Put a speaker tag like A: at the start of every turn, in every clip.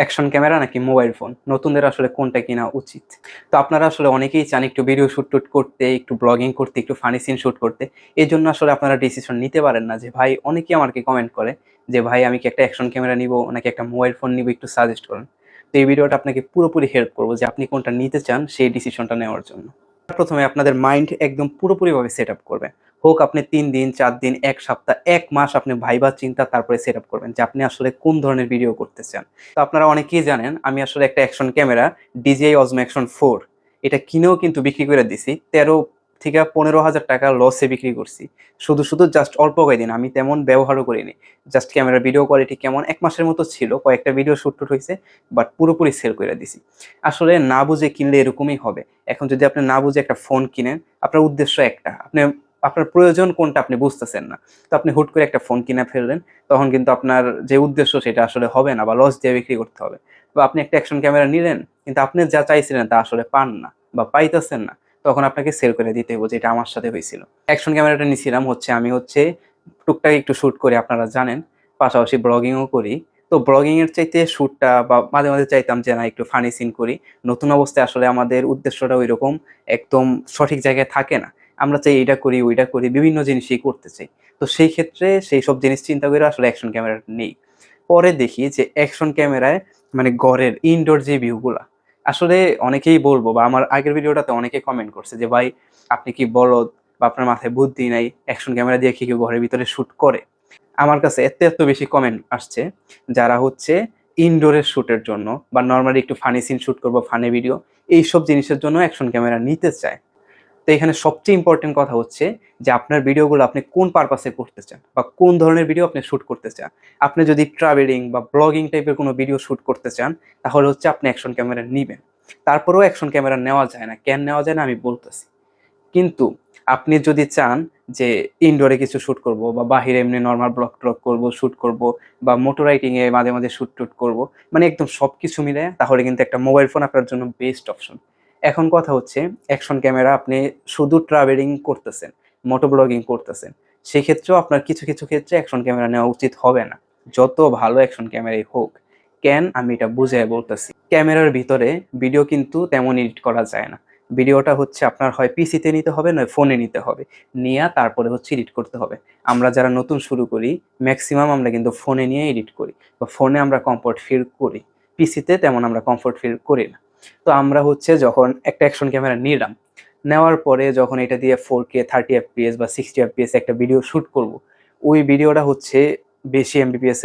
A: Action camera নাকি mobile phone নতুনদের আসলে কোনটা কিনা উচিত? তো আপনারা আসলে অনেকেই চান একটু ভিডিও শ্যুট টুট করতে, একটু ব্লগিং করতে, একটু ফানি সিন শ্যুট করতে। এই জন্য আসলে আপনারা ডিসিশন নিতে পারেন না যে, ভাই, অনেকেই আমাকে কমেন্ট করে যে, ভাই, আমি কি একটা অ্যাকশন ক্যামেরা নিব নাকি একটা মোবাইল ফোন নিব, একটু সাজেস্ট করেন? তো এই ভিডিওটা আপনাকে পুরোপুরি হেল্প করব যে, আপনি কোনটা নিতে চান সেই ডিসিশনটা নেওয়ার জন্য। প্রথমে আপনাদের মাইন্ড একদম পুরোপুরিভাবে সেট আপ করবেন হোক আপনি তিন দিন, চার দিন, এক সপ্তাহ, এক মাস আপনি ভাইবা চিন্তা তারপরে সেট আপ করবেন যে আপনি আসলে কোন ধরনের ভিডিও করতে চান তো আপনারা অনেকেই জানেন, আমি আসলে একটা action camera DJI Osmo action four এটা কিনেও কিন্তু বিক্রি করে দিছি। তেরো থেকে পনেরো হাজার টাকা লসে বিক্রি করছি। শুধু শুধু জাস্ট অল্প কয়েকদিন আমি তেমন ব্যবহারও করিনি। জাস্ট ক্যামেরার ভিডিও কোয়ালিটি কেমন, এক মাসের মতো ছিল, কয়েকটা ভিডিও শ্যুট টুট হয়েছে বাট পুরোপুরি সেল করে দিছি। আসলে না বুঝে কিনলে এরকমই হবে। এখন যদি আপনি না বুঝে একটা ফোন কিনেন, আপনার উদ্দেশ্য একটা, আপনি আপনার প্রয়োজন কোনটা আপনি বুঝতেছেন না। তো আপনি হুট করে একটা ফোন কিনে ফেললেন, তখন কিন্তু আপনার যে উদ্দেশ্য সেটা আসলে হবে না বা লস দিয়ে বিক্রি করতে হবে। বা আপনি একটা অ্যাকশন ক্যামেরা নিলেন, কিন্তু আপনি যা চাইছিলেন তা আসলে পান না বা পাইতেছেন না, তখন আপনাকে সেল করে দিতে হবে যেটা আমার সাথে হয়েছিল অ্যাকশন ক্যামেরাটা নিয়েছিলাম হচ্ছে আমি হচ্ছে টুকটাক একটু শ্যুট করি, আপনারা জানেন, পাশাপাশি ব্লগিংও করি। তো ব্লগিংয়ের চাইতে শ্যুটটা বা মাঝে মাঝে চাইতাম যে না, একটু ফানি সিন করি। নতুন অবস্থায় আসলে আমাদের উদ্দেশ্যটা ওই রকম একদম সঠিক জায়গায় থাকে না। আমরা চাই এইটা করি, ওইটা করি, বিভিন্ন জিনিসই করতে চাই। তো সেই ক্ষেত্রে সেই সব জিনিস চিন্তা করে আসলে অ্যাকশন ক্যামেরা নেই। পরে দেখি যে অ্যাকশন ক্যামেরায় মানে গড়ের ইনডোর যে ভিউগুলা আসলে অনেকেই বলব বা আমার আগের ভিডিওটাতে অনেকে কমেন্ট করছে যে, ভাই, আপনি কি বলদ বা আপনার মাথায় বুদ্ধি নাই? অ্যাকশন ক্যামেরা দিয়ে কি কেউ ঘরের ভিতরে শ্যুট করে? আমার কাছে এত এত বেশি কমেন্ট আসছে যারা হচ্ছে ইনডোরের শ্যুটের জন্য বা নর্মালি একটু ফানি সিন শ্যুট করব ফানি ভিডিও এইসব জিনিসের জন্য অ্যাকশন ক্যামেরা নিতে চায়। তো এখানে সবচেয়ে ইম্পর্টেন্ট কথা হচ্ছে যে আপনার ভিডিওগুলো আপনি কোন পারপাসে করতে চান বা কোন ধরনের ভিডিও আপনি শ্যুট করতে চান। আপনি যদি ট্রাভেলিং বা ব্লগিং টাইপের কোনো ভিডিও শ্যুট করতে চান, তাহলে হচ্ছে আপনি অ্যাকশন ক্যামেরা নেবেন। তারপরেও অ্যাকশন ক্যামেরা নেওয়া যায় না। কেন নেওয়া যায় না আমি বলতেছি। কিন্তু আপনি যদি চান যে ইনডোরে কিছু শ্যুট করব বা বাহিরে এমনি নর্মাল ব্লগ ট্লগ করব শ্যুট করব বা মোটর রাইটিংয়ে মাঝে মাঝে শ্যুট টুট করব মানে একদম সব কিছু মিলে তাহলে কিন্তু একটা মোবাইল ফোন আপনার জন্য বেস্ট অপশন এখন কথা হচ্ছে অ্যাকশন ক্যামেরা আপনি শুধু ট্রাভেলিং করতেছেন মোটো ব্লগিং করতেছেন, সেক্ষেত্রেও আপনার কিছু কিছু ক্ষেত্রে অ্যাকশন ক্যামেরা নেওয়া উচিত হবে না। যত ভালো অ্যাকশন ক্যামেরাই হোক, কেন আমি এটা বুঝে বলতেছি। ক্যামেরার ভিতরে ভিডিও কিন্তু তেমন এডিট করা যায় না। ভিডিওটা হচ্ছে আপনার হয় পিসিতে নিতে হবে, নয় ফোনে নিতে হবে। নিয়ে তারপরে হচ্ছে এডিট করতে হবে। আমরা যারা নতুন শুরু করি ম্যাক্সিমাম আমরা কিন্তু ফোনে নিয়ে এডিট করি। বা ফোনে আমরা কমফোর্ট ফিল করি। পিসিতে তেমন আমরা কমফোর্ট ফিল করি না। তো আমরা হচ্ছে যখন একটা অ্যাকশন ক্যামেরা নিলাম, নেওয়ার পরে যখন এটা দিয়ে ফোর কে থার্টি এফপিএস বা সিক্সটি এফপিএস একটা ভিডিও শ্যুট করব, ওই ভিডিওটা হচ্ছে বেশি এমবিপিএস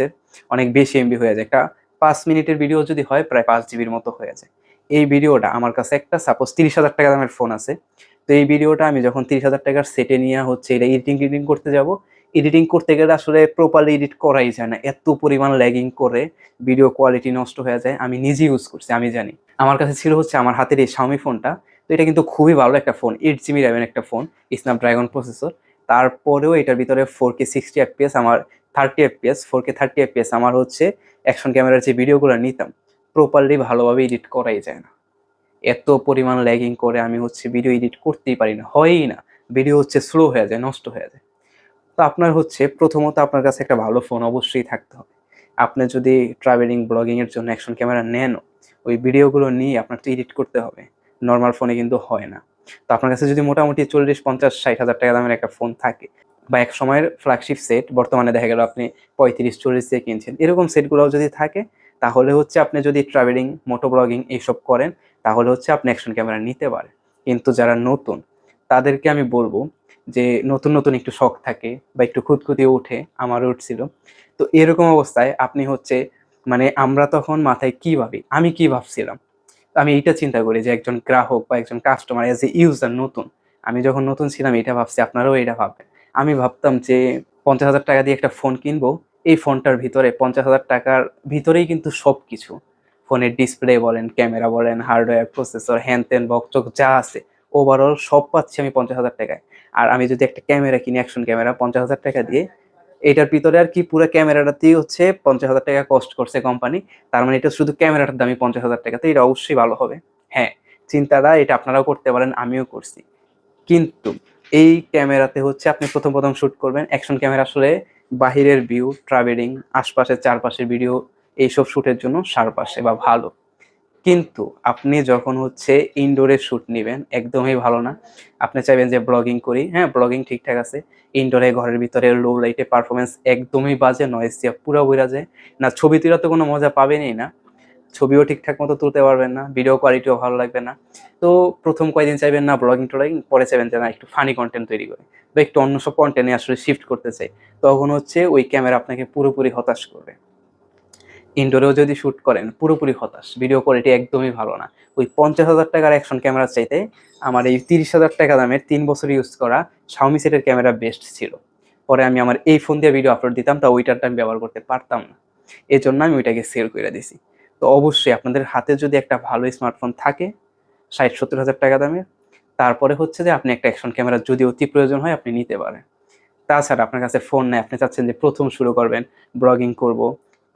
A: অনেক বেশি এমবি হয়ে যায়। একটা পাঁচ মিনিটের ভিডিও যদি হয়, প্রায় পাঁচ জিবির মতো হয়ে যায়। এই ভিডিওটা আমার কাছে একটা সাপোজ তিরিশ হাজার টাকা দামের ফোন আছে। তো এই ভিডিওটা আমি যখন তিরিশ হাজার টাকার সেটে নিয়ে হচ্ছে এটা এডিটিং এডিটিং করতে যাব এডিটিং করতে গেলে আসলে প্রপারলি এডিট করাই যায় না। এত পরিমাণ ল্যাগিং করে ভিডিও কোয়ালিটি নষ্ট হয়ে যায়, আমি নিজে ইউজ করছি, আমি জানি। আমার কাছে ছিল হচ্ছে আমার হাতের এই শাওমি ফোনটা। তো এটা কিন্তু খুবই ভালো একটা ফোন এইট জিবি র্যামের একটা ফোন স্ন্যাপড্রাগন প্রসেসর তারপরেও এটার ভিতরে ফোর কে সিক্সটি এফপিএস আমার thirty FPS four K thirty FPS আমার হচ্ছে অ্যাকশন ক্যামেরার যে ভিডিওগুলো নিতাম প্রপারলি ভালোভাবে এডিট করাই যায় না। এত পরিমাণ ল্যাগিং করে আমি হচ্ছে ভিডিও এডিট করতেই পারি না, হয়ই না। ভিডিও হচ্ছে স্লো হয়ে যায়, নষ্ট হয়ে যায়। তো আপনার হচ্ছে প্রথমত আপনার কাছে একটা ভালো ফোন অবশ্যই থাকতে হবে। আপনি যদি ট্রাভেলিং ব্লগিংয়ের জন্য অ্যাকশন ক্যামেরা নেন ওই ভিডিওগুলো নিয়ে আপনার তো এডিট করতে হবে। নর্মাল ফোনে কিন্তু হয় না। তো আপনার কাছে যদি মোটামুটি চল্লিশ, পঞ্চাশ, ষাট হাজার টাকা দামের একটা ফোন থাকে বা এক সময়ের ফ্ল্যাগশিপ সেট বর্তমানে দেখা গেল আপনি পঁয়ত্রিশ, চল্লিশ দিয়ে কিনছেন, এরকম সেটগুলোও যদি থাকে, তাহলে হচ্ছে আপনি যদি ট্রাভেলিং মোটো ব্লগিং এইসব করেন, তাহলে হচ্ছে আপনি অ্যাকশন ক্যামেরা নিতে পারেন। কিন্তু যারা নতুন, তাদেরকে আমি বলব যে নতুন নতুন একটু শখ থাকে বা একটু খুঁতখুঁতি উঠে আমারও উঠছিল। তো এরকম অবস্থায় আপনি হচ্ছে মানে আমরা তখন মাথায় কি ভাবি? আমি কি ভাবছিলাম? আমি এইটা চিন্তা করি যে একজন গ্রাহক বা একজন কাস্টমার এজ এ ইউজার নতুন, আমি যখন নতুন ছিলাম এটা ভাবছি, আপনারাও এটা ভাববেন। আমি ভাবতাম যে পঞ্চাশ হাজার টাকা দিয়ে একটা ফোন কিনবো, এই ফোনটার ভিতরে পঞ্চাশ হাজার টাকার ভিতরেই কিন্তু সব কিছু ফোনের ডিসপ্লে বলেন ক্যামেরা বলেন হার্ডওয়্যার প্রসেসর হ্যান ত্যান বক্স যা আছে ওভারঅল সব পাচ্ছি আমি পঞ্চাশ হাজার টাকায়। আর আমি যদি একটা ক্যামেরা কিনি অ্যাকশন ক্যামেরা পঞ্চাশ হাজার টাকা দিয়ে এটার ভিতরে আর কি পুরো ক্যামেরাটাতেই হচ্ছে পঞ্চাশ হাজার টাকা কস্ট করছে কোম্পানি তার মানে এটা শুধু ক্যামেরাটার দামই পঞ্চাশ হাজার টাকা তো এটা অবশ্যই ভালো হবে। হ্যাঁ চিন্তাটা এটা আপনারাও করতে পারেন, আমিও করছি। কিন্তু এই ক্যামেরাতে হচ্ছে আপনি প্রথম প্রথম শ্যুট করবেন অ্যাকশন ক্যামেরা আসলে বাহিরের ভিউ ট্রাভেলিং আশপাশের চারপাশের ভিডিও এইসব শ্যুটের জন্য আসে বা ভালো। কিন্তু আপনি যখন হচ্ছে ইনডোরে শ্যুট নেবেন, একদমই ভালো না। আপনি চাইবেন যে ব্লগিং করি হ্যাঁ? ব্লগিং ঠিকঠাক আছে। ইনডোরে ঘরের ভিতরে লো লাইটে পারফরমেন্স একদমই বাজে নয়েজ দিয়া পুরো বইরা যায়। না, ছবি তোলা তো কোনো মজা পাবেনই না। ছবিও ঠিকঠাক মতো তুলতে পারবেন না ভিডিও কোয়ালিটিও ভালো লাগবে না। তো প্রথম কয়েকদিন চাইবেন না ব্লগিং ট্লগিং, পরে চাইবেন যে না, একটু ফানি কন্টেন্ট তৈরি করে বা একটু অন্য সব কন্টেন্টে আসলে শিফট করতে চাই। তখন হচ্ছে ওই ক্যামেরা আপনাকে পুরোপুরি হতাশ করবে। ইনডোরেও যদি শ্যুট করেন, পুরোপুরি হতাশ। ভিডিও কোয়ালিটি একদমই ভালো না। ওই পঞ্চাশ হাজার টাকার অ্যাকশন ক্যামেরা চাইতে আমার এই তিরিশ হাজার টাকা দামের তিন বছর ইউজ করা শাওমি সেটের ক্যামেরা বেস্ট ছিল। পরে আমি আমার এই ফোন দিয়ে ভিডিও আপলোড দিতাম, তা ওইটারটা আমি ব্যবহার করতে পারতাম না। এই জন্য আমি ওইটাকে সেল করে দিছি। তো অবশ্যই আপনাদের হাতে যদি একটা ভালো স্মার্টফোন থাকে, ষাট, সত্তর হাজার টাকা দামের, তারপরে হচ্ছে যে আপনি একটা অ্যাকশন ক্যামেরা যদি অতি প্রয়োজন হয়, আপনি নিতে পারেন। তাছাড়া আপনার কাছে ফোন নেই, আপনি চাচ্ছেন যে প্রথম শুরু করবেন ব্লগিং করব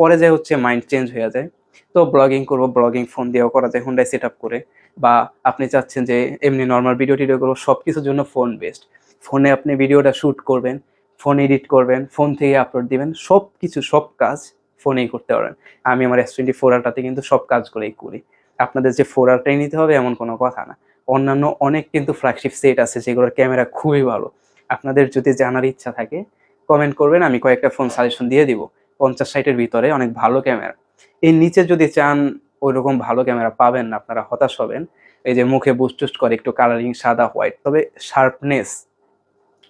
A: পরে যে হচ্ছে মাইন্ড চেঞ্জ হয়ে যায়, তো ব্লগিং করব ব্লগিং ফোন দিয়েও করা যায় হুন্ডাই সেট করে। বা আপনি চাচ্ছেন যে এমনি নর্মাল ভিডিও টিডিও করব সব কিছুর জন্য ফোন বেস্ট ফোনে আপনি ভিডিওটা শ্যুট করবেন ফোন এডিট করবেন ফোন থেকে আপলোড দিবেন সব কিছু সব কাজ ফোনেই করতে পারেন আমি আমার এস টোয়েন্টি ফোর আরটাতে কিন্তু সব কাজগুলোই করি। আপনাদের যে ফোর আরটাই নিতে হবে এমন কোনো কথা না। অন্যান্য অনেক কিন্তু ফ্ল্যাগশিপ সেট আছে যেগুলোর ক্যামেরা খুবই ভালো। আপনাদের যদি জানার ইচ্ছা থাকে কমেন্ট করবেন, আমি কয়েকটা ফোন সাজেশন দিয়ে দিব। পঞ্চাশ ষাটের ভিতরে অনেক ভালো ক্যামেরা। এর নিচে যদি চান ওই রকম ভালো ক্যামেরা পাবেন না, আপনারা হতাশ হবেন। এই যে মুখে বুস্ট টুস্ট করে, একটু কালারিং সাদা হোয়াইট তবে শার্পনেস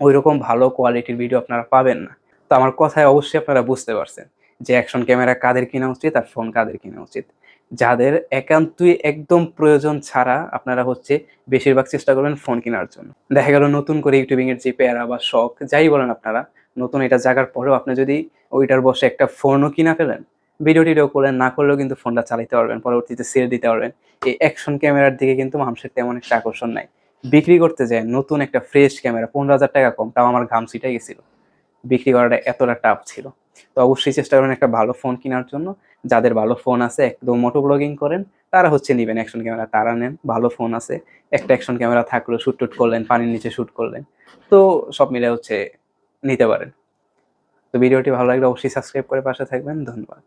A: ওই রকম ভালো কোয়ালিটির ভিডিও আপনারা পাবেন না। তো আমার কথায় অবশ্যই আপনারা বুঝতে পারছেন যে অ্যাকশন ক্যামেরা কাদের কেনা উচিত আর ফোন কাদের কেনা উচিত। যাদের একান্তই একদম প্রয়োজন ছাড়া আপনারা হচ্ছে বেশিরভাগ চেষ্টা করবেন ফোন কেনার জন্য। দেখা গেল নতুন করে ইউটিউবিং এর যে প্যারা বা শখ, যাই বলেন আপনারা নতুন এটা জাগার পরেও আপনি যদি ওইটার বসে একটা ফোনও কিনা ফেলেন ভিডিও টিডিও করলেন, না করলেও কিন্তু ফোনটা চালাতে পারবেন, পরবর্তীতে সেল দিতে পারবেন। এই অ্যাকশন ক্যামেরার দিকে কিন্তু মানুষের তেমন একটা আকর্ষণ নাই। বিক্রি করতে যায়, নতুন একটা ফ্রেশ ক্যামেরা পনেরো হাজার টাকা কম, তাও আমার ঘাম ছিটাই গেছিল। বিক্রি করাটা এতটা টাফ ছিল। তো অবশ্যই চেষ্টা করবেন একটা ভালো ফোন কেনার জন্য। যাদের ভালো ফোন আছে, একদম মোটো ব্লগিং করেন, তারা হচ্ছে নেবেন অ্যাকশন ক্যামেরা তারা নেন, ভালো ফোন আছে। একটা অ্যাকশন ক্যামেরা থাকল শ্যুট টুট করলেন, পানির নিচে শ্যুট করলেন। তো সব মিলে হচ্ছে নিতে পারেন। তো ভিডিওটি ভালো লাগলে অবশ্যই সাবস্ক্রাইব করে পাশে থাকবেন। ধন্যবাদ।